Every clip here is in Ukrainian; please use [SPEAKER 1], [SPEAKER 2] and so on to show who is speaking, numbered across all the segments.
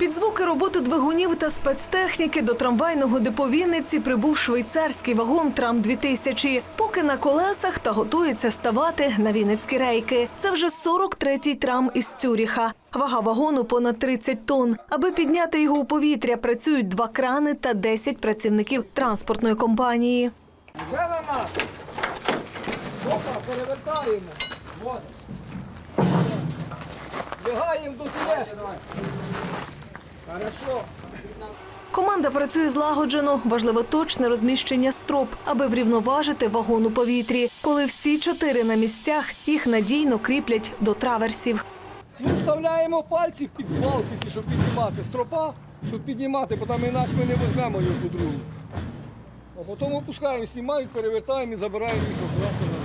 [SPEAKER 1] Під звуки роботи двигунів та спецтехніки до трамвайного депо Вінниці прибув швейцарський вагон Трам 2000 поки на колесах та готується ставати на вінницькі рейки. Це вже 43-й трам із Цюріха. Вага вагону понад 30 тонн. Аби підняти його у повітря, працюють два крани та 10 працівників транспортної компанії.
[SPEAKER 2] Вже на нас. Перевертаємо. Вот. Лягаємо до тележки.
[SPEAKER 1] Команда працює злагоджено. Важливо точне розміщення строп, аби врівноважити вагон у повітрі. Коли всі чотири на місцях, їх надійно кріплять до траверсів.
[SPEAKER 2] Ну, вставляємо пальці під балки, щоб піднімати стропа, щоб піднімати, бо там інакше ми не візьмемо його другу. А потім опускаємо, знімають, перевертаємо і забираємо їх обратно.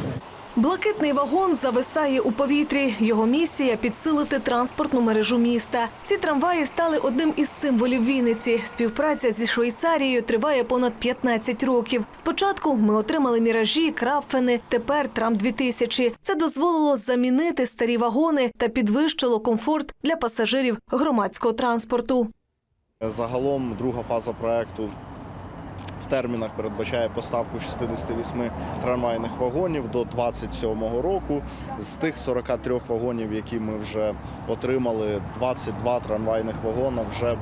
[SPEAKER 1] Блакитний вагон зависає у повітрі. Його місія підсилити транспортну мережу міста. Ці трамваї стали одним із символів Вінниці. Співпраця зі Швейцарією триває понад 15 років. Спочатку ми отримали міражі, крапфени, тепер трам 2000 Це дозволило замінити старі вагони та підвищило комфорт для пасажирів громадського транспорту.
[SPEAKER 3] Загалом друга фаза проекту термінах передбачає поставку 68 трамвайних вагонів до 27 року. З тих 43 вагонів, які ми вже отримали, 22 трамвайних вагона вже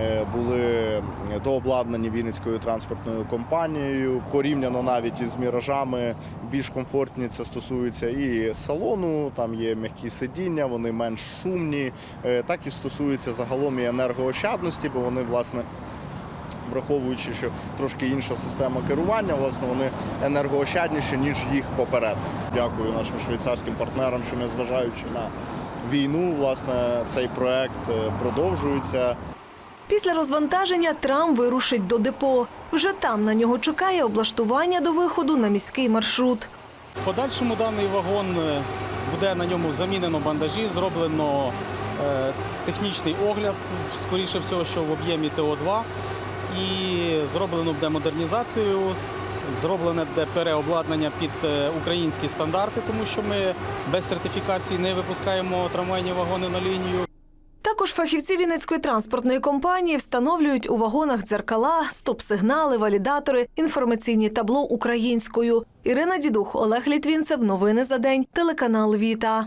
[SPEAKER 3] е, були дообладнані Вінницькою транспортною компанією. Порівняно навіть із міражами більш комфортні це стосується і салону, там є м'які сидіння, вони менш шумні, Е, так і стосується загалом і енергоощадності, бо вони власне враховуючи, що трошки інша система керування, власне, вони енергоощадніші, ніж їх попередник. Дякую нашим швейцарським партнерам, що незважаючи на війну, власне, цей проект е, продовжується.
[SPEAKER 1] Після розвантаження трам вирушить до депо. Вже там на нього чекає облаштування до виходу на міський маршрут.
[SPEAKER 4] В подальшому даний вагон е, буде на ньому замінено бандажі, зроблено е, технічний огляд, скоріше всього, що в об'ємі ТО2. І зроблено буде модернізацію, зроблене буде переобладнання під е, українські стандарти, тому що ми без сертифікації не випускаємо трамвайні вагони на лінію.
[SPEAKER 1] Також фахівці Вінницької транспортної компанії встановлюють у вагонах дзеркала, стоп-сигнали, валідатори, інформаційні табло українською. Ірина Дідух, Олег Літвінцев. Новини за день. Телеканал Віта.